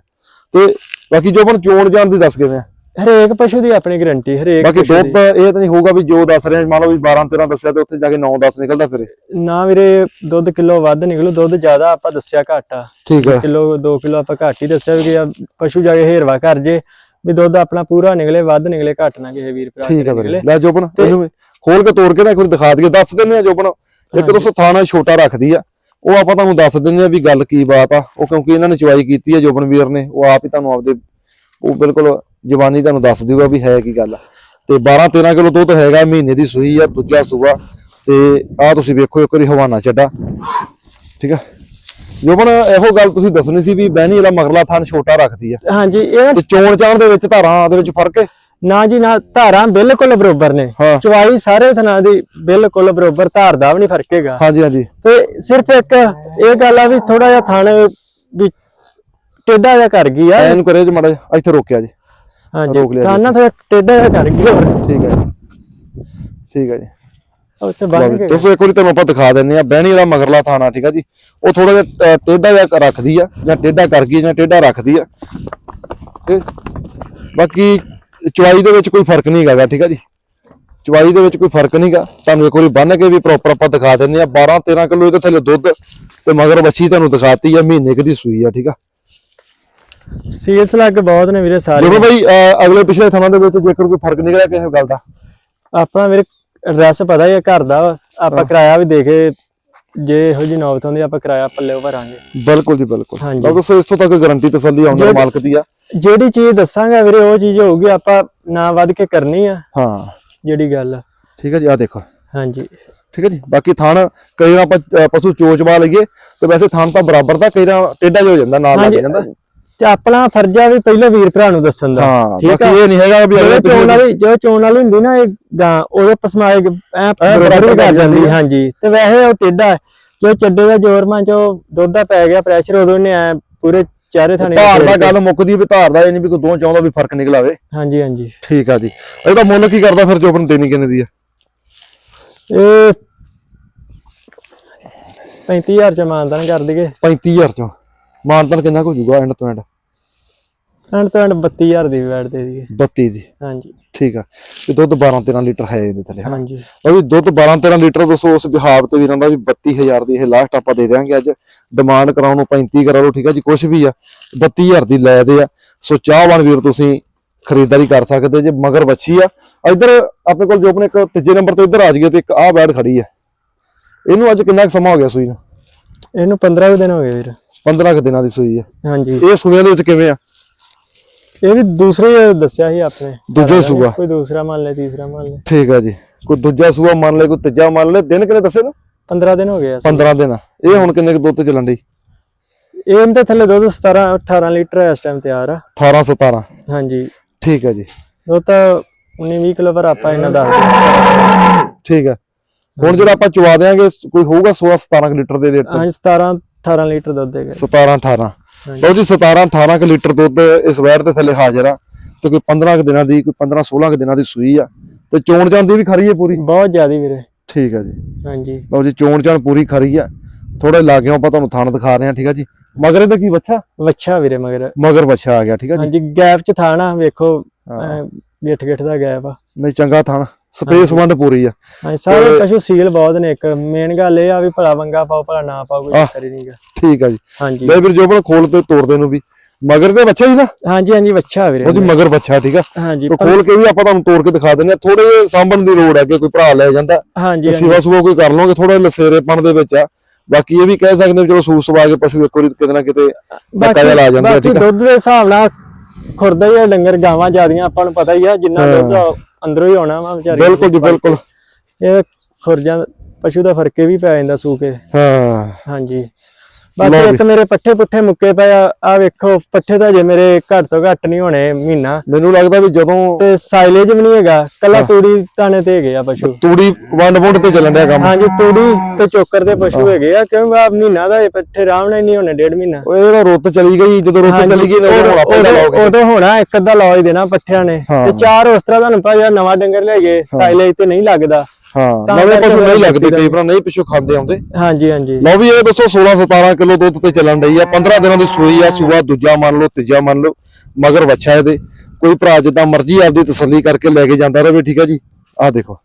ਤੇ ਬਾਕੀ ਜੋ ਬਣ ਚੋਣ ਜਾਣ ਦੀ ਦੱਸ ਕਿਵੇਂ ਆ? ਹਰੇਕ ਪਸ਼ੂ ਦੀ ਆਪਣੀ ਗਾਰੰਟੀ ਹਰੇਕ ਬਾਕੀ ਦੁੱਧ ਇਹ ਤਾਂ ਨਹੀਂ ਹੋਊਗਾ ਵੀ ਜੋ ਦੱਸ ਰਿਹਾ ਮੰਨ ਲਓ ਵੀ 12 13 ਦੱਸਿਆ ਤੇ ਉੱਥੇ ਜਾ ਕੇ 9 10 ਨਿਕਲਦਾ ਫਿਰੇ। ਨਾ ਵੀਰੇ ਦੁੱਧ ਕਿਲੋ ਵੱਧ ਨਿਕਲੂ ਦੁੱਧ ਜ਼ਿਆਦਾ ਆਪਾਂ ਦੱਸਿਆ ਘੱਟ ਆ। ਠੀਕ ਹੈ ਕਿਲੋ 2 ਕਿਲੋ ਆਪਾਂ ਘੱਟ ਹੀ ਦੱਸਿਆ ਵੀ ਆ ਪਸ਼ੂ ਜਾ ਕੇ ਹੇਰਵਾ ਕਰ ਜੇ ਵੀ ਦੁੱਧ ਆਪਣਾ ਪੂਰਾ ਨਿਕਲੇ ਵੱਧ ਨਿਕਲੇ ਘੱਟ ਨਾ ਕਿਸੇ ਵੀਰ ਭਰਾ ਠੀਕ ਹੈ ਵੀਰੇ। ਲੈ ਜੋਬਨ ਖੋਲ ਕੇ ਤੋੜ ਕੇ ਨਾ ਇੱਕ ਵਾਰੀ ਦਿਖਾ ਦਈਏ ਦੱਸ ਦਿੰਦੇ ਆ ਜੋਬਨ। ਇੱਕ ਦੋਸਤੋ ਥਾਣਾ ਛੋਟਾ ਰੱਖਦੀ ਆ ਉਹ ਆਪਾਂ ਤੁਹਾਨੂੰ ਦੱਸ ਦਿੰਦੇ ਆ ਵੀ ਗੱਲ ਕੀ ਬਾਤ ਆ। ਉਹ ਕਿਉਂਕਿ ਇਹਨਾਂ ਨੇ ਚਵਾਈ ਕੀਤੀ ਆ ਜੋਬਨ ਵੀਰ ਨੇ ਉਹ ਆਪ ਹੀ ਤੁਹਾਨੂੰ ਆਪਦੇ ਉਹ ਬਿਲਕੁਲ ਜਵਾਨੀ ਤੁਹਾਨੂੰ ਦੱਸ ਦਿਊਗਾ ਵੀ ਹੈ ਕੀ ਗੱਲ ਤੇ 12 13 ਕਿਲੋ ਦੁੱਧ ਹੈਗਾ ਮਹੀਨੇ ਦੀ ਸੂਈ ਆ ਦੂਜਾ ਸੂਆ। ਤੇ ਆ ਤੁਸੀਂ ਵੇਖੋ ਇੱਕ ਵਾਰੀ ਹਵਾਨਾ ਚੱਡਾ। ਠੀਕ ਆ? ਜੋਬਨ ਇਹੋ ਗੱਲ ਤੁਸੀਂ ਦੱਸਣੀ ਸੀ ਵੀ ਬਹਿਣੀ ਵਾਲਾ ਮਗਰਲਾ ਥਾਨ ਛੋਟਾ ਰੱਖਦੀ ਆ। ਹਾਂਜੀ ਇਹ ਤੇ ਚੋਣ ਚਾਣ ਦੇ ਵਿੱਚ ਧਾਰਾਂ ਦੇ ਵਿੱਚ ਫ਼ਰਕ ਹੈ ਨਾ ਜੀ ਨਾ ਧਾਰਾਂ ਬਿਲਕੁਲ ਬਰੋਬਰ ਨੇ। ਚਵਾਈ ਸਾਰੇ ਥਣਾ ਦੀ ਬਿਲਕੁਲ ਬਰੋਬਰ ਧਾਰ ਦਾ ਵੀ ਨਹੀਂ ਫ਼ਰਕ ਹੈਗਾ। ਹਾਂਜੀ ਹਾਂਜੀ। ਤੇ ਸਿਰਫ ਇੱਕ ਇਹ ਗੱਲ ਆ ਵੀ ਥੋੜਾ ਜਿਹਾ ਥਣ ਵੀ ਟੇਡਾ ਜਿਹਾ ਕਰ ਗਈ ਆ। ਐਨ ਕਰੇ ਜੀ ਮਾੜਾ। ਇੱਥੇ ਰੋਕਿਆ ਜੀ। ਹਾਂਜੀ। ਰੋਕ ਲਿਆ ਜੀ। ਥਣ ਨਾ ਥੋੜਾ ਟੇਡਾ ਜਿਹਾ ਕਰ ਗਈ ਹੋਰ ਠੀਕ ਹੈ ਜੀ। ਠੀਕ ਹੈ ਜੀ। ਉੱਥੇ ਲਓ ਬੰਨ ਵੀ ਕੇ ਦੋਸਤੋ ਇੱਕ ਵਾਰੀ ਤੁਹਾਨੂੰ ਆਪਾਂ ਦਿਖਾ ਦਿੰਨੇ ਆ ਬਹਿਣੀ ਵਾਲਾ ਮਗਰਲਾ ਥਾਣਾ ਠੀਕ ਆ ਜੀ। ਉਹ ਥੋੜਾ ਜਿਹਾ ਅ, ਟੇਢਾ ਜਿਹਾ ਰੱਖਦੀ ਆ ਜਾਂ ਟੇਢਾ ਕਰ ਗਈ ਜਾਂ ਟੇਢਾ ਰੱਖਦੀ ਆ। ਤੇ ਬਾਕੀ ਚਵਾਈ ਦੇ ਵਿੱਚ ਕੋਈ ਫ਼ਰਕ ਨਹੀਂ ਹੈਗਾ ਠੀਕ ਆ ਜੀ। ਚਵਾਈ ਦੇ ਵਿੱਚ ਕੋਈ ਫ਼ਰਕ ਨਹੀਂਗਾ ਤੁਹਾਨੂੰ ਇੱਕ ਵਾਰੀ ਬੰਨ ਕੇ ਵੀ ਪ੍ਰੋਪਰ ਆਪਾਂ ਦਿਖਾ ਦਿੰਨੇ ਆ 12 13 ਕਿਲੋ ਇਹਦੇ ਥੱਲੇ ਦੁੱਧ ਤੇ ਮਗਰ ਬੱਚੀ ਤੁਹਾਨੂੰ ਦਿਖਾਤੀ ਆ ਮਹੀਨੇ ਕੁ ਦੀ ਸੂਈ ਆ ਠੀਕ ਆ। ਸੀਲਸ ਲੱਗ ਬਹੁਤ ਨੇ ਵੀਰੇ ਸਾਰੇ। ਬਈ ਅ, ਅਗਲੇ ਪਿਛਲੇ ਥਾਂ ਦੇ ਵਿੱਚ ਜੇਕਰ ਕੋਈ ਫ਼ਰਕ ਨਿਕਲਿਆ ਕਿਸੇ ਗੱਲ ਦਾ? ਆਪਣਾ ਵੀਰੇ ਐਡਰੈਸ ਪਤਾ ਹੀ ਹੈ ਘਰ ਦਾ। ਆਪਾਂ ਕਿਰਾਇਆ ਵੀ ਦੇਖੇ ਜੇ ਇਹੋ ਜੀ ਨੌਬਤ ਹੁੰਦੀ ਆਪਾਂ ਕਿਰਾਇਆ ਪੱਲੇ ਭਰਾਂਗੇ। ਬਿਲਕੁਲ ਜੀ ਬਿਲਕੁਲ। ਹਾਂਜੀ। ਤਾਂ ਦੋਸਤੋ ਇਸ ਤੋਂ ਤੱਕ ਗਾਰੰਟੀ ਤਸੱਲੀ ਆਉਣ ਜੇ- ਮਾਲਕ ਦੀ ਆ। ਜਿਹੜੀ ਚੀਜ਼ ਦੱਸਾਂਗਾ ਵੀਰੇ ਉਹ ਚੀਜ਼ ਹੋਊਗੀ ਆਪਾਂ ਨਾ ਵੱਧ ਕੇ ਕਰਨੀ ਆ। ਹਾਂ। ਜਿਹੜੀ ਗੱਲ। ਠੀਕ ਹੈ ਜੀ ਆ ਦੇਖੋ। ਹਾਂਜੀ। ਠੀਕ ਹੈ ਜੀ ਬਾਕੀ ਥਾਣ ਕਈ ਵਾਰ ਆਪਾਂ ਪਸ਼ੂ ਚੋਚਵਾ ਲਈਏ ਤੇ ਵੈਸੇ ਥਾਣ ਤਾਂ ਬਰਾਬਰ ਦਾ ਕਈ ਵਾਰ ਟੇਢਾ ਜਿਹਾ ਹੋ ਜਾਂਦਾ ਨਾਲ ਲੱਗ ਜਾਂਦਾ। ਤੇ ਆਪਣਾ ਫਰਜ਼ ਆ ਵੀ ਪਹਿਲਾਂ ਵੀਰ ਭਰਾ ਨੂੰ ਦੱਸਣ ਦਾ। ਹਾਂ ਠੀਕ ਬਾਕੀ ਇਹ ਨਹੀਂ ਹੈਗਾ ਵੀ ਅਗਲੇ ਚੋਣ ਵਾਲੀ ਜਦੋਂ ਚੋਣ ਵਾਲੀ ਹੁੰਦੀ ਨਾ ਇਹ ਗਾਂ ਉਹਦੇ ਪਸਮਾਏ ਐ ਬਰਾਬਰ ਕਰ ਜਾਂਦੀ। ਹਾਂਜੀ। ਤੇ ਵੈਸੇ ਉਹ ਟੇਡਾ। ਜੋ ਚੱਡੇ ਦਾ ਜ਼ੋਰ ਮਾਂ ਚੋ ਦੁੱਧ ਦਾ ਪੈ ਗਿਆ ਪ੍ਰੈਸ਼ਰ ਉਦੋਂ ਨੇ ਐ ਪੂਰੇ ਚਾਰੇ ਥਾਣੇ ਧਾਰ ਦਾ ਗੱਲ ਮੁੱਕਦੀ ਵੀ ਧਾਰ ਦਾ ਇਹ ਨਹੀਂ ਵੀ ਕੋਈ ਦੋ ਚਾਹੁੰਦਾ ਵੀ ਫ਼ਰਕ ਨਿਕਲ ਆਵੇ। ਹਾਂਜੀ ਹਾਂਜੀ। ਠੀਕ ਆ ਜੀ। ਇਹਦਾ ਮੁੱਲ ਕੀ ਕਰਦਾ ਫਿਰ ਜੋਬਨ ਦੇਣੀ ਕਿੰਨੇ ਦੀ ਆ? ਇਹ 35000 ਚ ਮਾਨਦਾਨ ਕਰ ਦਈਏ। 35000 ਚੋਂ। ਮਾਨਤਨ ਕਿੰਨਾ ਕੁ ਹੋ ਜਾਊਗਾ ਐਂਡ ਤੋਂ ਐਂਡ ਐਂਡ ਤੋਂ ਐਂਡ 32000 ਦੀ ਵੈਟ ਦੇ ਦਈਏ 32 ਦੀ? ਹਾਂਜੀ। ਠੀਕ ਆ। ਤੇ ਦੁੱਧ 12 13 ਲੀਟਰ ਹੈ ਇਹਦੇ ਥੱਲੇ? ਹਾਂਜੀ। ਉਹ ਵੀ ਦੁੱਧ 12 13 ਲੀਟਰ ਦੱਸੋ ਉਸ ਵਿਹਾਰ ਤੇ ਵੀਰਾਂ ਦਾ ਵੀ 32000 ਦੀ ਇਹ ਲਾਸਟ ਆਪਾਂ ਦੇ ਦਿਆਂਗੇ ਅੱਜ। ਡਿਮਾਂਡ ਕਰਾਉਣ ਨੂੰ 35 ਕਰਾ ਲਓ ਠੀਕ ਆ ਜੀ ਕੁਝ ਵੀ ਆ 32000 ਦੀ ਲੈ ਦੇ ਆ। ਸੋ ਚਾਹਵਾਨ ਵੀਰ ਤੁਸੀਂ ਖਰੀਦਦਾਰੀ ਕਰ ਸਕਦੇ ਜੇ ਮਗਰ ਬੱਚੀ ਆ। ਇੱਧਰ ਆਪਣੇ ਕੋਲ ਜੋ ਆਪਣੇ ਇੱਕ ਤੀਜੇ ਨੰਬਰ ਤੇ ਇੱਧਰ ਆ ਜਾਈਏ ਤੇ ਇੱਕ ਆਹ ਬੈਡ ਖੜੀ ਆ। ਇਹਨੂੰ ਅੱਜ ਕਿੰਨਾ ਕੁ ਸਮਾਂ ਹੋ ਗਿਆ ਸੂਈ ਨੂੰ? ਇਹਨੂੰ 15 ਕੁ ਦਿਨ ਹੋ ਗਏ ਵੀਰ। 15 ਕੁ ਦਿਨਾਂ ਦੀ ਸੂਈ ਆ। ਹਾਂਜੀ। ਇਹ ਸੂਈਆਂ ਦੇ ਵਿੱਚ ਕਿਵੇਂ ਆ? ਇਹ ਵੀ ਦੂਸਰੇ ਦੱਸਿਆ ਸੀ ਆਪਣੇ। ਦੂਜਾ ਨੇ, ਸੂਆ। ਕੋਈ ਦੂਸਰਾ ਮੰਨ ਲੈ ਤੀਸਰਾ ਮੰਨ ਲੈ। ਠੀਕ ਆ ਜੀ। ਕੋਈ ਦੂਜਾ ਸੂਆ ਮੰਨ ਲੈ ਕੋਈ ਤੀਜਾ ਮੰਨ ਲੈ ਦਿਨ ਕਿੰਨੇ ਦੱਸੇ ਨਾ 15 ਦਿਨ ਹੋ ਗਏ ਆ 15 ਦਿਨ। ਇਹ ਹੁਣ ਕਿੰਨੇ ਕੁ ਦੁੱਧ ਤੇ ਚੱਲਣ ਦੀ ਇਹ ਇਹਦੇ ਥੱਲੇ ਦੁੱਧ 17 18 ਲੀਟਰ ਇਸ ਟਾਈਮ ਤਿਆਰ ਆ। 18 17 ਹਾਂਜੀ। ਠੀਕ ਆ ਜੀ। ਉਹ ਤਾਂ 19 20 ਕਿਲੋ ਪਰ ਆਪਾਂ ਇਹਨਾਂ ਦਿੰਦੇ ਠੀਕ ਆ। ਹੁਣ ਜਿਹੜਾ ਆਪਾਂ ਚਵਾ ਦੇਾਂਗੇ ਕੋਈ ਹੋਊਗਾ 16 17 ਕੁ ਲੀਟਰ ਦੇ ਰੇਟ ਹਾਂਜੀ 17 18 ਲੀਟਰ ਦੁੱਧ ਦੇਗਾ 17 18 ਹਾਂਜੀ। ਲਓ ਜੀ 17 18 ਕੁ ਲੀਟਰ ਦੁੱਧ ਇਸ ਵੈਰ ਦੇ ਥੱਲੇ ਹਾਜ਼ਰ ਆ ਤੇ ਕੋਈ 15 ਕੁ ਦਿਨਾਂ ਦੀ ਕੋਈ 15 16 ਕੁ ਦਿਨਾਂ ਦੀ ਸੂਈ ਆ ਤੇ ਚੋਣ ਜਾਂਦੀ ਵੀ ਖਰੀ ਹੈ ਪੂਰੀ? ਬਹੁਤ ਜ਼ਿਆਦੀ ਵੀਰੇ। ਠੀਕ ਆ ਜੀ। ਹਾਂਜੀ। ਲਓ ਜੀ ਚੋਣ ਚਾਣ ਪੂਰੀ ਖਰੀ ਆ। ਥੋੜੇ ਲਾਗਿਓਂ ਆਪਾਂ ਤੁਹਾਨੂੰ ਥਣ ਦਿਖਾ ਰਹੇ ਆ ਠੀਕ ਆ ਜੀ। ਮਗਰ ਇਹਦਾ ਕੀ ਬੱਚਾ ਵੱਛਾ ਵੀਰੇ ਮਗਰ। ਮਗਰ ਬੱਚਾ ਆ ਗਿਆ ਠੀਕ ਆ ਜੀ। ਹਾਂਜੀ ਗੈਪ ਚ ਥਾਣਾ ਵੇਖੋ। ਗਿੱਠ ਗਿੱਠ ਦਾ ਗੈਪ ਆ। ਨਹੀਂ ਚੰਗਾ ਥਣ ਸਪੇਸ ਵੰਡ ਪੂਰੀ ਆ। ਹਾਂਜੀ ਸਾਰੇ ਪਸ਼ੂ ਸੀਲ ਬਹੁਤ ਨੇ ਇੱਕ। ਮੇਨ ਗੱਲ ਇਹ ਆ ਵੀ ਭਲਾ ਵੰਗਾ ਪਾਓ ਭਲਾ ਨਾ ਪਾਓ ਕੋਈ। ਚੱਕਰ ਹੀ ਨਹੀਂਗਾ ਠੀਕ ਆ ਜੀ। ਹਾਂਜੀ। ਲੈ ਵੀਰ ਜੋਬਨ ਖੋਲ ਤੇ ਤੋੜਦੇ ਨੂੰ ਵੀ। ਮਗਰ ਤੇ ਬੱਚਾ ਹੀ ਨਾ? ਹਾਂਜੀ ਹਾਂਜੀ ਵੱਛਾ ਵੀਰੇ ਉਹ ਜੀ ਮਗਰ ਬੱਚਾ ਠੀਕ ਆ। ਹਾਂਜੀ ਤੋ ਖੋਲ ਕੇ ਵੀ ਆਪਾਂ ਤੁਹਾਨੂੰ ਤੋੜ ਕੇ ਦਿਖਾ ਦਿੰਦੇ ਆ ਥੋੜੇ ਜਿਹੇ ਸਾਂਭਣ ਦੀ ਲੋੜ ਹੈ ਕਿ ਕੋਈ ਭਰਾ ਲੈ ਜਾਂਦਾ। ਹਾਂਜੀ ਸਿਵਾ ਸੁਵਾ ਕੋਈ ਕਰ ਲਓਗੇ ਥੋੜਾ ਲਸੇਰੇਪਣ ਦੇ ਵਿੱਚ ਆ। ਬਾਕੀ ਇਹ ਵੀ ਕਹਿ ਸਕਦੇ ਹਾਂ ਚਲੋ ਸੂਸ ਸਵਾ ਕੇ ਪਸ਼ੂ ਇੱਕ ਵਾਰੀ ਕਿਤੇ ਨਾ ਕਿਤੇ ਧੱਕਾ ਜਿਹਾ ਲਾ ਜਾਂਦੇ ਆ ਬਾਕੀ ਠੀਕ ਆ। ਦੁੱਧ ਦੇ ਹਿਸਾਬ ਨਾਲ ਖੁਰਦਾ ਹੀ ਆ ਡੰਗਰ ਗਾਵਾਂ ਜਿਆਦੀਆਂ ਆਪਾਂ ਨੂੰ ਪਤਾ ਹੀ ਆ ਜਿੰਨਾ। ਦੁੱਧ ਅੰਦਰੋਂ ਹੀ ਆਉਣਾ ਵਾ ਵਿਚਾਰੀ ਬਿਲਕੁਲ ਜੀ ਬਿਲਕੁਲ। ਇਹ ਖੁਰਜਾਂ ਪਸ਼ੂ ਦਾ ਫਰਕੇ ਵੀ ਪੈ ਜਾਂਦਾ ਸੂਕੇ ਹਾਂ। ਹਾਂਜੀ। ਬਾਕੀ। ਇੱਕ ਮੇਰੇ ਪੱਠੇ ਪੁੱਠੇ ਮੁੱਕੇ ਪਏ ਆ ਆਹ ਵੇਖੋ ਪੱਠੇ ਤਾਂ ਜੇ ਮੇਰੇ ਘੱਟ ਤੋਂ ਘੱਟ ਨਹੀਂ ਹੋਣੇ ਮਹੀਨਾ। ਮੈਨੂੰ ਲੱਗਦਾ ਵੀ ਜਦੋਂ ਤੇ ਸਾਈਲੇਜ ਵੀ ਨਹੀਂ ਹੈਗਾ ਕੱਲਾ ਤੂੜੀ ਤਾਣੇ ਤੇ ਹੈਗੇ ਆ ਪਸ਼ੂ। ਤੂੜੀ ਵੰਡ ਵੁੰਡ ਤੇ ਚੱਲਣ ਡਿਆ ਕੰਮ। ਹਾਂਜੀ ਤੂੜੀ ਤੇ ਚੋਕਰ ਦੇ ਪਸ਼ੂ ਹੈਗੇ ਆ ਕਿਉਂਕਿ ਆ ਮਹੀਨਾ ਦਾ ਇਹ ਪੱਠੇ ਆਰਾਮ ਨਾਲ ਨਹੀਂ ਹੋਣੇ ਡੇਢ ਮਹੀਨਾ। ਉਹ ਇਹਦਾ ਰੁੱਤ ਚਲੀ ਗਈ ਜਦੋਂ ਰੁੱਤ ਚਲੀ ਗਈ ਆਪਾਂ ਉਦੋਂ- ਹੋਣਾ ਇੱਕ ਅੱਧਾ ਲਾ ਹੀ ਦੇਣਾ ਪੱਠਿਆਂ ਨੇ। ਤੇ ਚਾਰ ਉਸ ਤਰ੍ਹਾਂ ਤੁਹਾਨੂੰ ਪਤਾ ਨਵਾਂ ਡੰਗਰ ਲੈ ਗਏ ਸਾਈਲੇਜ ਤੇ ਨਹੀਂ ਲੱਗਦਾ। ਹਾਂ ਨਵੇਂ ਪਸ਼ੂ ਨਹੀਂ ਲੱਗਦੇ ਕਈ ਵਾਰ ਨਹੀਂ ਪਿੱਛੋਂ ਖਾਂਦੇ ਆਉਂਦੇ। ਹਾਂਜੀ ਹਾਂਜੀ। ਲਓ ਵੀ ਇਹ ਦੱਸੋ 16 17 ਕਿਲੋ ਦੁੱਧ ਤੇ ਚੱਲਣ ਰਹੀ ਆ 15 ਦਿਨਾਂ ਦੀ ਸੂਈ ਆ ਸੂਆ ਦੂਜਾ ਮੰਨ ਲਓ ਤੀਜਾ ਮੰਨ ਲਓ ਮਗਰ ਬੱਚਾ ਇਹਦੇ। ਕੋਈ ਭਰਾ ਜਿੱਦਾਂ ਮਰਜ਼ੀ ਆਪਦੀ ਤਸੱਲੀ ਕਰਕੇ ਲੈ ਕੇ ਜਾਂਦਾ ਰਹੇ ਠੀਕ ਆ ਜੀ? ਆਹ ਦੇਖੋ।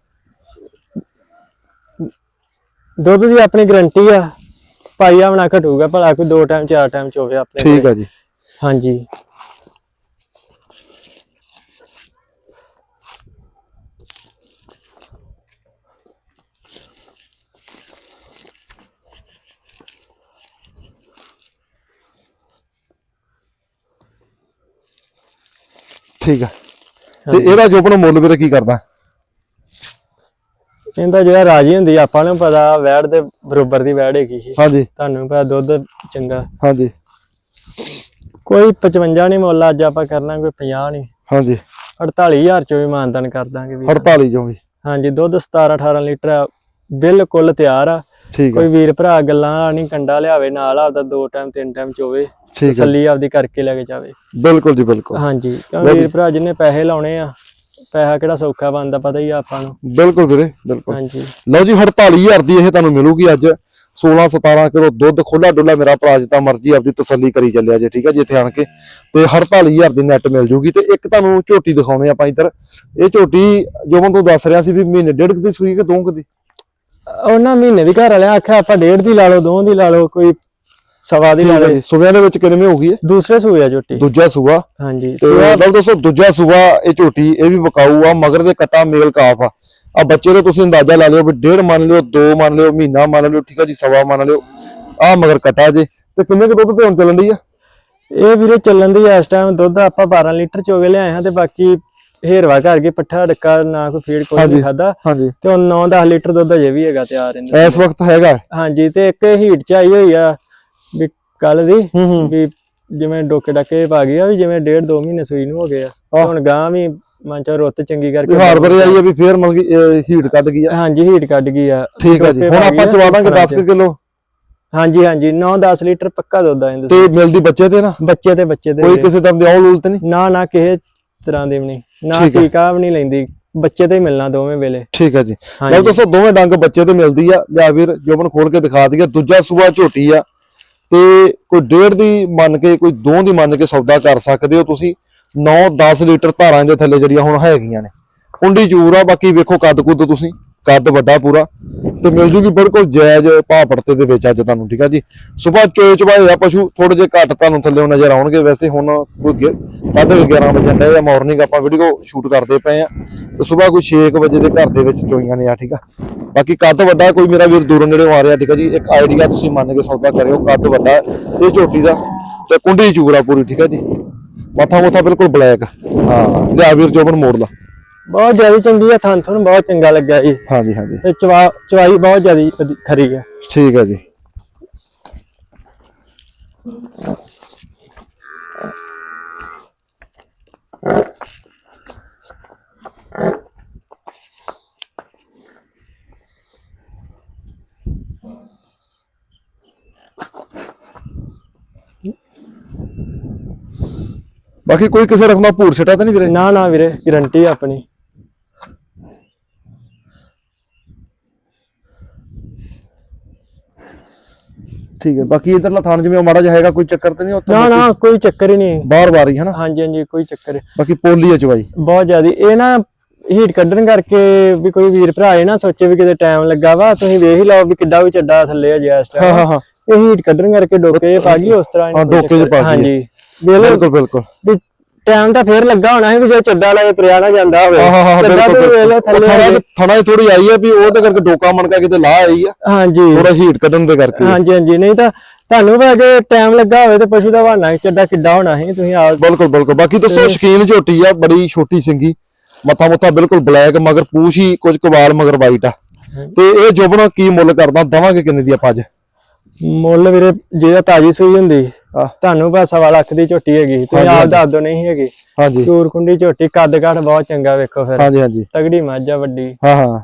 ਦੁੱਧ ਦੀ ਆਪਣੀ ਗਰੰਟੀ ਆ ਭਾਈ ਆਵਣਾ ਘਟੂਗਾ ਭਲਾ ਕੋਈ ਦੋ ਟਾਈਮ ਚਾਰ ਟਾਈਮ ਚ ਹੋਵੇ ਆਪਣੇ ਠੀਕ। ਆ ਜੀ। ਹਾਂਜੀ। ਠੀਕ ਆ। ਤੇ ਇਹਦਾ ਜੋਬਨ ਮੁੱਲ ਵੀਰੇ ਕੀ ਕਰਦਾ? ਇਹਦਾ ਜਿਹੜਾ ਰਾਜੀ ਹੁੰਦੀ ਆਪਾਂ ਨੂੰ ਪਤਾ ਵੈੜ ਦੇ ਬਰੋਬਰ ਦੀ ਵੈੜ ਹੈਗੀ ਸੀ। ਹਾਂਜੀ। ਤੁਹਾਨੂੰ ਪਤਾ ਦੁੱਧ ਚੰਗਾ। ਹਾਂਜੀ। ਕੋਈ 55 ਨਹੀਂ ਮੁੱਲ ਅੱਜ ਆਪਾਂ ਕਰਨਾ ਕੋਈ 50 ਨਹੀਂ ਹਾਂਜੀ। 48000 ਚ ਵੀ ਮਾਨਤਨ ਕਰ ਦਾਂਗੇ ਵੀ 48 ਜੋ ਵੀ। ਹਾਂਜੀ ਦੁੱਧ 17 18 ਲੀਟਰ ਆ, ਬਿਲਕੁਲ ਤਿਆਰ ਆ। ਕੋਈ ਵੀਰ ਭਰਾ ਗੱਲਾਂ ਨਹੀਂ ਕੰਡਾ ਲਿਆਵੇ ਨਾਲ ਆਪਦਾ ਦੋ ਟਾਈਮ ਤਿੰਨ ਟਾਈਮ ਚੋਵੇ। ਤਸੱਲੀ ਆਪਦੀ ਕਰਕੇ ਲੈ ਕੇ ਜਾਵੇ। ਬਿਲਕੁਲ ਜੀ ਬਿਲਕੁਲ। ਹਾਂਜੀ ਕਿਉਂਕਿ ਵੀਰ ਭਰਾ ਜਿੰਨੇ ਪੈਸੇ ਲਾਉਣੇ ਆ ਪੈਸਾ ਕਿਹੜਾ ਸੌਖਾ ਬਣਦਾ ਪਤਾ ਹੀ ਆ ਆਪਾਂ ਨੂੰ। ਬਿਲਕੁਲ ਵੀਰੇ ਬਿਲਕੁਲ। ਹਾਂਜੀ। ਲਓ ਜੀ 48000 ਦੀ ਇਹ ਤੁਹਾਨੂੰ ਮਿਲੂਗੀ ਅੱਜ। 16 17 ਕਿਲੋ ਦੁੱਧ ਖੁੱਲਾ ਡੁੱਲਾ ਮੇਰਾ ਭਰਾ ਜਿੱਦਾਂ ਮਰਜ਼ੀ ਆਪਦੀ ਤਸੱਲੀ ਕਰੀ ਚੱਲਿਆ ਜੇ ਠੀਕ ਹੈ ਜੀ ਇੱਥੇ ਆਣ ਕੇ। ਤੇ 48000 ਦੀ ਨੈਟ ਮਿਲ ਜੂਗੀ। ਤੇ ਇੱਕ ਤੁਹਾਨੂੰ ਝੋਟੀ ਦਿਖਾਉਣੇ ਆਪਾਂ ਇੱਧਰ। ਇਹ ਝੋਟੀ ਜੋ ਮੈਂ ਤੁਹਾਨੂੰ ਦੱਸ ਰਿਹਾ ਸੀ ਵੀ ਮਹੀਨੇ ਡੇਢ ਦੀ ਸੂਈ ਕਿ ਦੋ ਕੁ ਦੀ? ਉਹਨਾਂ ਮਹੀਨੇ ਦੀ ਘਰ ਵਾਲਿਆਂ ਆਖਿਆ ਆਪਾਂ ਡੇਢ ਦੀ ਲਾ ਲਓ ਦੋ ਦੀ ਲਾ ਲਓ ਕੋਈ ਸਵਾ ਦੀ ਲਾ ਲਓ ਸੂਬਿਆਂ ਦੇ ਵਿੱਚ ਕਿੰਨੇ ਹੋ ਗਈ ਹੈ? ਦੂਸਰੇ ਸੂਏ ਆ ਝੋਟੀ। ਦੂਜਾ ਸੂਆ। ਹਾਂਜੀ ਤੇ ਲਓ ਦੋਸਤੋ ਦੂਜਾ ਸੂਆ ਇਹ ਝੋਟੀ ਇਹ ਵੀ ਵਿਕਾਊ ਆ ਮਗਰ ਦੇ ਕਟਾ ਮੇਲ ਕਾਫ ਆ। ਆ ਬੱਚੇ ਦੇ ਤੁਸੀਂ ਅੰਦਾਜ਼ਾ ਲਾ ਲਿਓ ਵੀ ਡੇਢ ਮੰਨ ਲਿਓ ਦੋ ਮੰਨ ਲਿਓ ਮਹੀਨਾ ਮੰਨ ਲਿਓ ਠੀਕ ਆ ਜੀ ਸਵਾ ਮੰਨ ਲਿਓ। ਆ ਮਗਰ ਕਟਾ ਜੇ। ਤੇ ਕਿੰਨੇ ਕੁ ਦੁੱਧ ਤੇ ਹੁਣ ਚੱਲਣ ਦੀ ਆ? ਇਹ ਵੀਰੇ ਚੱਲਣ ਦੀ ਇਸ ਟਾਈਮ ਦੁੱਧ ਆਪਾਂ 12 ਲੀਟਰ ਚੋਗੇ ਲਿਆਏ ਹਾਂ ਤੇ ਬਾਕੀ ਹੇਰਵਾ ਘਰ ਕੇ ਪੱਠਾ ਡੱਕਾ ਨਾ ਕੋਈ ਫੀਡ ਕੋਈ ਨਹੀਂ ਖਾਦਾ ਤੇ ਹੁਣ 9-10 ਲੀਟਰ ਦੁੱਧ ਅਜੇ ਵੀ ਹੈਗਾ ਤਿਆਰ ਇਹਦੇ ਇਸ ਵਕਤ ਹੈਗਾ। ਹਾਂਜੀ ਤੇ ਇੱਕ ਹੀਟ ਚ ਆਈ ਹੋਈ ਆ। ਵੀ ਕੱਲ ਦੀ ਹੂੰ ਹੂੰ। ਵੀ ਜਿਵੇਂ ਡੋਕੇ ਡਾਕੇ ਪਾ ਗਈ ਆ ਵੀ ਜਿਵੇਂ ਡੇਢ ਦੋ ਮਹੀਨੇ ਸੂਈ ਨੂੰ ਹੋ ਗਏ ਆ। ਤੇ ਹੁਣ ਗਾਂ ਵੀ ਮਨ ਚ ਰੁੱਤ ਚੰਗੀ ਕਰਕੇ ਬਿਹਾਰ ਬਰੇ ਆਈ ਆ ਵੀ ਫੇਰ ਇਹ ਹੀਟ ਕੱਢ ਗਈ ਆ। ਹਾਂਜੀ ਹੀਟ ਕੱਢ ਗਈ ਆ। ਠੀਕ ਆ ਜੀ। ਹੁਣ ਆਪਾਂ ਚਵਾ ਦਾਂਗੇ ਫਲਾਂ 10 ਕਿਲੋ। ਹਾਂਜੀ ਹਾਂਜੀ 9-10 ਲੀਟਰ ਪੱਕਾ ਦੁੱਧ ਆ ਇਹਦੇ ਤੇ ਮਿਲਦੀ ਬੱਚੇ ਤੇ ਨਾ? ਬੱਚੇ ਤੇ ਬੱਚੇ ਦੇ ਕੋਈ ਕਿਸੇ ਤਰ੍ਹਾਂ ਦੀ ਔਲ ਉਲ ਤੇ ਨਹੀਂ? ਨਾ ਨਾ ਕਿਸੇ ਤਰ੍ਹਾਂ ਦੀ ਵੀ ਨਹੀਂ। ਨਾ। ਟੀਕਾ ਵੀ ਨਹੀਂ ਲੈਂਦੀ। ਬੱਚੇ ਤੇ ਮਿਲਣਾ ਦੋਵੇਂ ਵੇਲੇ। ਠੀਕ ਆ ਜੀ। ਲਓ ਦੋਸਤੋ ਦੋਵੇਂ ਡੰਗ ਬੱਚੇ ਤੇ ਮਿਲਦੀ ਆ। ਲਿਆ ਵੀਰ ਜੋਬਨ ਖੋਲ ਕੇ ਦਿਖਾ ਦਈਏ। ਦੂਜਾ ਸੂਆ ਝੋਟੀ ਆ। ਤੇ ਕੋਈ ਡੇਢ ਦੀ ਮੰਨ ਕੇ, ਕੋਈ ਦੋ ਦੀ ਮੰਨ ਕੇ ਸੌਦਾ ਕਰ ਸਕਦੇ ਹੋ ਤੁਸੀਂ। 9-10 ਲੀਟਰ ਧਾਰਾਂ ਦੇ ਥੱਲੇ ਜਿਹੜੀਆਂ ਹੁਣ ਹੈਗੀਆਂ ਨੇ। ਕੁੰਡੀ ਚੂਰ ਆ, ਬਾਕੀ ਵੇਖੋ ਕੱਦ ਕੁੱਦ ਤੁਸੀਂ। ਕੱਦ ਵੱਡਾ ਪੂਰਾ, ਤੇ ਮਿਲ ਜੂਗੀ ਬਿਲਕੁਲ ਜਾਇਜ਼ ਭਾਅ ਪੜਤੇ ਦੇ ਵਿੱਚ ਅੱਜ ਤੁਹਾਨੂੰ, ਠੀਕ ਆ ਜੀ? ਸਵੇਰ ਚੋਏ ਚਵਾਏ ਆ ਪਸ਼ੂ ਥੋੜੇ ਜਿਹਾ ਘੱਟ ਤੁਹਾਨੂੰ ਥੱਲੇ ਨਜ਼ਰ ਆਉਣਗੇ, ਵੈਸੇ ਹੁਣ ਕੋਈ ਗਿ- ਸਾਢੇ ਕੁ 11 ਵਜੇ ਡੇ ਆ ਮਾਰਨਿੰਗ ਆਪਾਂ ਵੀਡੀਓ ਸ਼ੂਟ ਕਰਦੇ ਪਏ ਆ, ਤੇ ਸਵੇਰ ਕੋਈ 6 ਵਜੇ ਦੇ ਘਰ ਦੇ ਵਿੱਚ ਚੋਈਆਂ ਨੇ ਆ, ਠੀਕ ਆ? ਬਾਕੀ ਕੱਦ ਵੱਡਾ ਕੋਈ ਮੇਰਾ ਵੀਰ ਦੂਰੋਂ ਨੇੜੇ ਆ ਰਿਹਾ, ਠੀਕ ਆ ਜੀ? ਇੱਕ ਆਈਡੀਆ ਤੁਸੀਂ ਮੰਨ ਕੇ ਸੌਦਾ ਕਰਿਓ, ਕੱਦ ਵੱਡਾ, ਇਹ ਝੋਟੀ ਦਾ, ਤੇ ਕੁੰਡੀ ਚੂਰਾ ਪੂਰੀ, ਠੀਕ ਆ ਜੀ? ਮੱਥਾ ਮੋਥਾ ਬਿਲਕੁਲ ਬਲੈਕ ਹਾਂ, ਲਿਆ ਵੀਰ ਜੋਬਨ ਮੋੜ ਲਾ। ਬਹੁਤ ਜ਼ਿਆਦਾ ਚੰਗੀ ਆ ਥਾਂ ਤੁਹਾਨੂੰ ਬਹੁਤ ਚੰਗਾ ਲੱਗਾ ਜੀ। ਹਾਂਜੀ ਹਾਂਜੀ। ਤੇ ਚਵਾ ਚਵਾਈ ਬਹੁਤ ਜ਼ਿਆਦਾ ਖਰੀ ਆ। ਠੀਕ ਹੈ ਜੀ। ਬਾਕੀ ਕੋਈ ਕਿਸੇ ਰਕਮ ਦਾ ਭੂਰ ਛਟਾ ਤਾਂ ਨਹੀਂ ਵੀਰੇ? ਨਾ ਨਾ ਵੀਰੇ ਗਰੰਟੀ ਆਪਣੀ। ਠੀਕ ਹੈ। ਬਾਕੀ ਇਧਰਲਾ ਥਾਨ ਜਿਵੇਂ ਉਹ ਮਾੜਾ ਜਿਹਾ ਹੈਗਾ ਕੋਈ ਚੱਕਰ ਤਾਂ ਨਹੀਂ ਉੱਥੇ? ਨਾ ਨਾ ਕੋਈ ਚੱਕਰ ਹੀ ਨਹੀਂ। ਬਾਹਰ ਬਾਰ ਹੀ ਹਨਾ ਹਾਂਜੀ ਹਾਂਜੀ ਕੋਈ ਚੱਕਰ। ਬਾਕੀ ਪੋਲੀ ਹੈ ਚਵਾਈ ਬਹੁਤ ਜ਼ਿਆਦਾ। ਇਹ ਨਾ ਹੀਟ ਕੱਢਣ ਕਰਕੇ ਵੀ ਕੋਈ ਵੀਰ ਭਰਾ ਇਹ ਨਾ ਸੋਚੇ ਵੀ ਕਿਤੇ ਟਾਈਮ ਲੱਗਾ ਵਾ ਤੁਸੀਂ ਵੇਖ ਹੀ ਲਓ ਵੀ ਕਿੱਡਾ ਵੀ ਚੱਡਾ ਥੱਲੇ ਆ ਜਿਆ ਇਸ ਹਾਂ ਟਾਈਮ ਹਾਂ ਹਾਂ। ਇਹ ਹੀਟ ਕੱਢਣ ਕਰਕੇ ਡੋਕੇ ਪਾ ਗਈ ਉਸ ਤਰ੍ਹਾਂ ਹਾਂ, ਡੋਕੇ ਪਾ ਗਈ। ਹਾਂਜੀ। ਬਿਲਕੁਲ ਬਿਲਕੁਲ। ਟਾਈਮ ਤਾਂ ਫੇਰ ਲੱਗਾ ਹੋਣਾ ਸੀ ਵੀ ਜੇ ਚੱਡਾ ਲਾਏ ਤੁਰਿਆ ਨਾ ਜਾਂਦਾ ਹੋਵੇ। ਹਾਂ ਹਾਂ ਹਾਂ ਚੱਡਾ ਬਿਲਕੁਲ ਤੇ ਵੇਖ ਲਓ ਥੱਲੇ ਥੋੜਾ ਆਈ ਹੈ ਵੀ ਉਹਦੇ ਕਰਕੇ ਡੋਕਾ ਮਣਕਾ ਕਿਤੇ ਲਾ ਆਈ ਆ। ਹਾਂਜੀ। ਥੋੜਾ ਹੀਟ ਕੱਢਣ ਦੇ ਕਰਕੇ। ਹਾਂਜੀ ਹਾਂਜੀ। ਨਹੀਂ ਤਾਂ ਤੁਹਾਨੂੰ ਵੀ ਜੇ ਟਾਈਮ ਲੱਗਾ ਹੋਵੇ ਤੇ ਪਸ਼ੂ ਦਾ ਬਹਾਨਾ ਚੱਡਾ ਕਿੱਡਾ ਹੋਣਾ ਸੀ ਤੁਸੀਂ ਆਪ ਬਿਲਕੁਲ ਬਿਲਕੁਲ। ਬਾਕੀ ਦੋਸਤੋ ਸ਼ਕੀਨ ਝੋਟੀ ਆ ਬੜੀ ਛੋਟੀ ਸਿੰਗੀ। ਮੱਥਾ ਮੁੱਥਾ ਬਿਲਕੁਲ ਬਲੈਕ ਮਗਰ ਪੂਛ ਹੀ ਕੁਝ ਕਵਾਲ ਮਗਰ ਵਾਈਟ ਆ। ਤੇ ਇਹ ਜੋਬਨ ਕੀ ਮੁੱਲ ਕਰਦਾ ਦਵਾਂਗੇ ਕਿੰਨੇ ਦੀ ਆਪਾਂ ਅੱਜ? ਮੁੱਲ ਵੀਰੇ ਜਿਹਦਾ ਤਾਜੀ ਸੂਈ ਹੁੰਦੀ। ਤੁਹਾਨੂੰ ਬਸ ਸਵਾ ਲੱਖ ਦੀ ਝੋਟੀ ਹੈਗੀ ਤੁਸੀਂ ਆਪ ਦੱਸ ਦੋ ਨਹੀਂ ਹੈਗੀ। ਹਾਂਜੀ। ਚੂਰ ਕੁੰਡੀ ਝੋਟੀ ਕੱਦ ਕਾਠ ਬਹੁਤ ਚੰਗਾ ਵੇਖੋ ਫਿਰ। ਹਾਂਜੀ ਹਾਂਜੀ। ਤਗੜੀ ਮੱਝ ਵੱਡੀ। ਹਾਂ ਹਾਂ।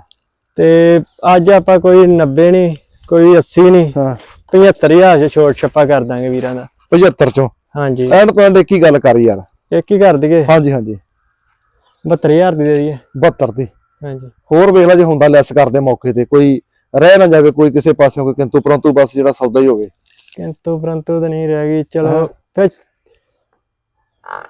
ਤੇ ਅੱਜ ਆਪਾਂ ਕੋਈ 90 ਨਹੀਂ ਕੋਈ 80 ਨਹੀਂ ਹਾਂ। 75000 ਚ ਛੋਟ ਛੱਪਾ ਕਰ ਦਾਂਗੇ ਵੀਰਾਂ ਦਾ। 75 ਚੋਂ? ਹਾਂਜੀ। ਐਂਡ ਤੋਂ ਐਂਡ ਇੱਕ ਹੀ ਗੱਲ ਕਰ ਯਾਰ। ਇੱਕ ਹੀ ਕਰ ਦਈਏ? ਹਾਂਜੀ ਹਾਂਜੀ। 72000 ਦੀ ਦੇ ਦਈਏ। 72 ਦੀ। ਹਾਂਜੀ। ਹੋਰ ਵੇਖ ਲੈ ਜੇ ਹੁੰਦਾ ਲੈਸ ਕਰਦੇ ਮੌਕੇ ਤੇ ਕੋਈ ਰਹਿ ਨਾ ਜਾਵੇ ਕੋਈ ਕਿਸੇ ਪਾਸਿਓਂ ਕੋਈ ਕਿੰਤੂ ਪਰੰਤੂ ਬਸ ਜਿਹੜਾ ਸੌਦਾ ਹੀ ਹੋਵੇ। ਕਿੰਤੂ ਪਰੰਤੂ ਤਾਂ ਨਹੀਂ ਰਹਿ ਗਈ ਚਲੋ ਫਿਰ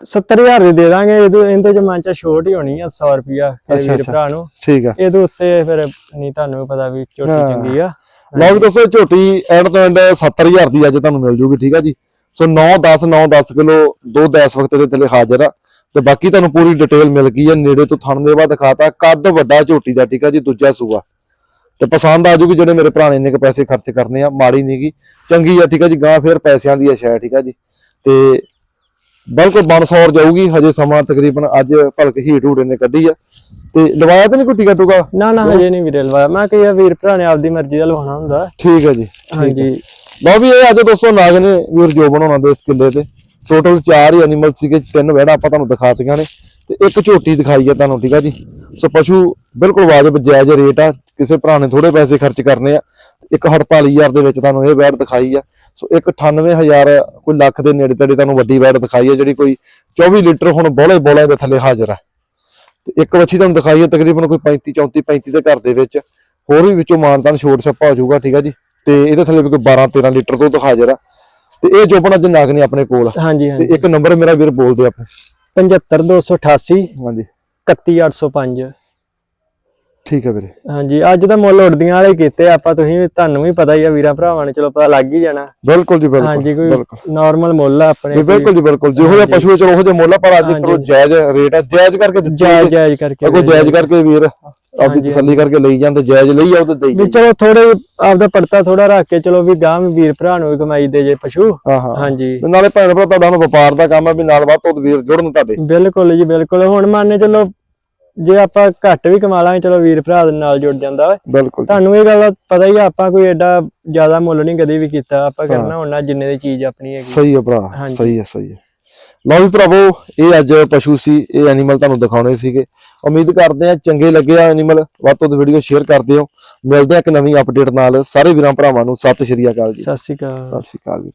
70000 ਦੀ ਦੇ ਦਾਂਗੇ ਇਹਦੇ ਇਹਦੇ ਚ ਛੋਟ ਹੀ ਹੋਣੀ ਆ 100 ਰੁਪਿਆ ਵੀਰ। ਭਰਾ ਨੂੰ। ਠੀਕ ਆ। ਇਹਦੇ ਉੱਤੇ ਫਿਰ ਨਹੀਂ ਤੁਹਾਨੂੰ ਪਤਾ ਵੀ ਝੋਟੀ। ਚੰਗੀ ਆ। ਲਓ ਵੀ ਦੋਸਤੋ ਝੋਟੀ ਐਂਡ ਤੋਂ ਐਂਡ 70000 ਦੀ ਅੱਜ ਤੁਹਾਨੂੰ ਮਿਲ ਜੂਗੀ ਠੀਕ ਆ ਜੀ? ਸੋ 9 10 9 10 ਕਿਲੋ ਦੋ ਦਸ ਵਕਤ ਦੇ ਥੱਲੇ ਹਾਜ਼ਰ ਆ। ਤੇ ਬਾਕੀ ਤੁਹਾਨੂੰ ਪੂਰੀ ਡਿਟੇਲ ਮਿਲ ਗਈ ਆ ਨੇੜੇ ਤੋਂ ਥਣ ਦੇ ਬਾਅਦ ਦਿਖਾਤਾ ਕੱਦ ਵੱਡਾ ਝੋਟੀ ਦਾ ਠੀਕ ਆ ਜੀ? ਦੂਜਾ ਸੂਆ। ਤੇ ਪਸੰਦ ਆ ਜੂਗੀ ਜਿਹੜੇ ਮੇਰੇ ਭਰਾ ਨੇ ਇੰਨੇ ਕ ਪੈਸੇ ਖਰਚ ਕਰਨੇ ਆ ਮਾੜੀ ਨਹੀਂਗੀ ਚੰਗੀ ਆ ਠੀਕ ਆ ਜੀ ਗਾਂ ਫੇਰ ਪੈਸਿਆਂ ਦੀ ਆ ਠੀਕ ਆ ਜੀ। ਤੇ ਬਿਲਕੁਲ ਬਨਸੌਰ ਜਾਊਗੀ ਹਜੇ ਸਮਾਂ ਤਕਰੀਬਨ ਅੱਜ ਭਲਕ ਹੀਟ ਹੂਟ ਨੇ ਕੱਢੀ ਆ। ਤੇ ਲਵਾਇਆ ਤਾਂ ਨਹੀਂ ਕੋਈ ਟਿਕਾ ਟੁਕਾ? ਨਾ ਨਾ ਹਜੇ ਨਹੀਂ ਵੀਰੇ ਲਵਾਇਆ। ਮੈਂ ਕਿਹਾ ਵੀਰ ਭਰਾ ਨੇ ਆਪਦੀ ਮਰਜ਼ੀ ਦਾ ਲਵਾਉਣਾ ਹੁੰਦਾ। ਠੀਕ ਹੈ ਜੀ ਹਾਂਜੀ। ਲਓ ਵੀ ਇਹ ਅੱਜ ਦੋਸਤੋ ਨਾਗ ਨੇ ਵੀਰ ਜੋ ਬਣਾਉਣਾ ਦੇ ਇਸ ਕਿੱਲੇ ਤੇ। ਟੋਟਲ 4 ਹੀ ਐਨੀਮਲ ਸੀਗੇ ਤਿੰਨ ਵਹਿੜਾ ਆਪਾਂ ਤੁਹਾਨੂੰ ਦਿਖਾਤੀਆਂ ਨੇ। ਤੇ ਇੱਕ ਝੋਟੀ ਦਿਖਾਈ ਹੈ ਤੁਹਾਨੂੰ ਠੀਕ ਆ ਜੀ। ਸੋ ਪਸ਼ੂ ਬਿਲਕੁਲ ਵਾਜਬ ਜਾਇਜ਼ ਰੇਟ ਆ। ਕਿਸੇ ਭਰਾ ਨੇ ਥੋੜੇ ਪੈਸੇ ਖਰਚ ਕਰਨੇ ਆ ਇੱਕ 48000 ਦੇ ਵਿੱਚ ਤੁਹਾਨੂੰ ਇਹ ਵੈੜ ਦਿਖਾਈ ਆ। ਸੋ ਇੱਕ 98000 ਕੋਈ ਲੱਖ ਦੇ ਨੇੜੇ ਤੇੜੇ ਤੁਹਾਨੂੰ ਵੱਡੀ ਵੈੜ ਦਿਖਾਈ ਆ ਜਿਹੜੀ ਕੋਈ 24 ਲੀਟਰ ਹੁਣ ਬੋਲੇ ਬੋਲੇ ਦੇ ਥੱਲੇ ਹਾਜ਼ਰ ਆ। ਤੇ ਇੱਕ ਵੱਛੀ ਤੁਹਾਨੂੰ ਦਿਖਾਈ ਹੈ ਤਕਰੀਬਨ ਕੋਈ 35 34 35 ਦੇ ਘਰ ਦੇ ਵਿੱਚ। ਹੋਰ ਵੀ ਵਿੱਚੋਂ ਮਾਨਤਾਨ ਛੋਟ ਛੱਪਾ ਹੋ ਜਾਊਗਾ ਠੀਕ ਆ ਜੀ। ਤੇ ਇਹਦੇ ਥੱਲੇ ਵੀ ਕੋਈ 12 13 ਲੀਟਰ ਤੋਂ ਤਾਂ ਹਾਜ਼ਰ ਆ। ਤੇ ਇਹ ਜੋਬਨ ਅੱਜ ਨਾਗ ਨੇ ਆਪਣੇ ਕੋਲ ਹਾਂਜੀ ਤੇ ਹਾਂਜੀ ਇੱਕ ਨੰਬਰ ਮੇਰਾ ਵੀਰ ਬੋਲਦੇ ਆਪਣੇ। 75288 ਹਾਂਜੀ। 31805 ਠੀਕ ਹੈ ਵੀਰੇ। ਹਾਂਜੀ ਅੱਜ ਤਾਂ ਮੁੱਲ ਉੱਡਦੀਆਂ ਵਾਲੇ ਕੀਤੇ ਆਪਾਂ ਤੁਸੀਂ ਵੀ ਤੁਹਾਨੂੰ ਵੀ ਪਤਾ ਹੀ ਆ ਵੀਰਾਂ ਭਰਾਵਾਂ ਨੇ ਚਲੋ ਪਤਾ ਲੱਗ ਹੀ ਜਾਣਾ। ਬਿਲਕੁਲ ਜੀ ਬਿਲਕੁਲ ਹਾਂਜੀ ਕੋਈ ਬਿਲਕੁਲ। ਨਾਰਮਲ ਮੁੱਲ ਆ ਆਪਣੇ ਜੀ, ਬਿਲਕੁਲ ਜੀ ਬਿਲਕੁਲ। ਜਿਹੋ ਜਿਹਾ ਪਸ਼ੂ ਹੈ, ਚਲੋ ਉਹੋ ਜਿਹਾ ਮੁੱਲ ਆ ਪਰ ਅੱਜ ਚਲੋ ਜਾਇਜ਼ ਰੇਟ ਆ ਜਾਇਜ਼ ਕਰਕੇ ਦਿੱਤੀ ਜਾਇਜ਼ ਜਾਇਜ਼ ਕਰਕੇ ਕੋਈ ਜਾਇਜ਼ ਕਰਕੇ ਵੀਰ ਆਪਦੀ ਤਸੱਲੀ ਕਰਕੇ ਲਈ ਜਾਂਦੇ ਜਾਇਜ਼ ਲਈ ਆ ਉਹਦੇ ਦੇਈ ਵੀ ਚਲੋ ਥੋੜੇ ਆਪਦਾ ਪੜਤਾ ਥੋੜਾ ਰੱਖ ਕੇ ਚਲੋ ਵੀ ਗਾਂ ਵੀ ਵੀਰ ਭਰਾ ਨੂੰ ਵੀ ਕਮਾਈ ਦੇ ਜੇ ਪਸ਼ੂ। ਹਾਂ ਹਾਂ। ਹਾਂਜੀ। ਤੇ ਨਾਲੇ ਭੈਣ ਭਰਾ ਤੁਹਾਡਾ ਹੁਣ ਵਪਾਰ ਦਾ ਕੰਮ ਹੈ ਵੀ ਨਾਲ ਵੱਧ ਤੋਂ ਵੱਧ ਵੀਰ ਜੁੜਨ ਤੁਹਾਡੇ। ਬਿਲਕੁਲ ਜੀ ਬਿਲਕੁਲ। ਹੁਣ ਮੰਨੇ ਚਲੋ ਜੇ ਆਪਾਂ ਘੱਟ ਵੀ ਕਮਾ ਲਾਂਗੇ ਚਲੋ ਵੀਰ ਭਰਾ ਦੇ ਨਾਲ ਜੁੜ ਜਾਂਦਾ ਵਾ। ਬਿਲਕੁਲ ਤੁਹਾਨੂੰ ਇਹ ਗੱਲ ਦਾ ਪਤਾ ਹੀ ਆ ਆਪਾਂ ਕੋਈ ਐਡਾ ਜ਼ਿਆਦਾ ਮੁੱਲ ਨਹੀਂ ਕਦੇ ਵੀ ਕੀਤਾ। ਆਪਾਂ ਕਰਨਾ ਨਾ ਜਿੰਨੇ ਦੀ ਚੀਜ਼ ਆਪਣੀ ਹੈਗੀ। ਸਹੀ ਹੈ ਭਰਾ। ਸਹੀ ਹੈ ਸਹੀ ਹੈ ਲਓ ਵੀ ਭਰਾਵੋ ਇਹ ਅੱਜ ਪਸ਼ੂ ਸੀ ਇਹ ਐਨੀਮਲ ਤੁਹਾਨੂੰ ਦਿਖਾਉਣੇ ਸੀਗੇ। ਉਮੀਦ ਕਰਦੇ ਆ ਚੰਗੇ ਲੱਗੇ ਆ ਐਨੀਮਲ ਵੱਧ ਤੋਂ ਵੱਧ ਵੀਡੀਓ ਸ਼ੇਅਰ ਕਰ ਦਿਓ। ਮਿਲਦੇ ਆ ਇੱਕ ਨਵੀਂ ਅਪਡੇਟ ਨਾਲ। ਸਾਰੇ ਵੀਰਾਂ ਭਰਾਵਾਂ ਨੂੰ ਸਤਿ ਸ਼੍ਰੀ ਅਕਾਲ ਜੀ। ਸਤਿ ਸ਼੍ਰੀ ਅਕਾਲ। ਸਤਿ ਸ਼੍ਰੀ ਅਕਾਲ ਜੀ।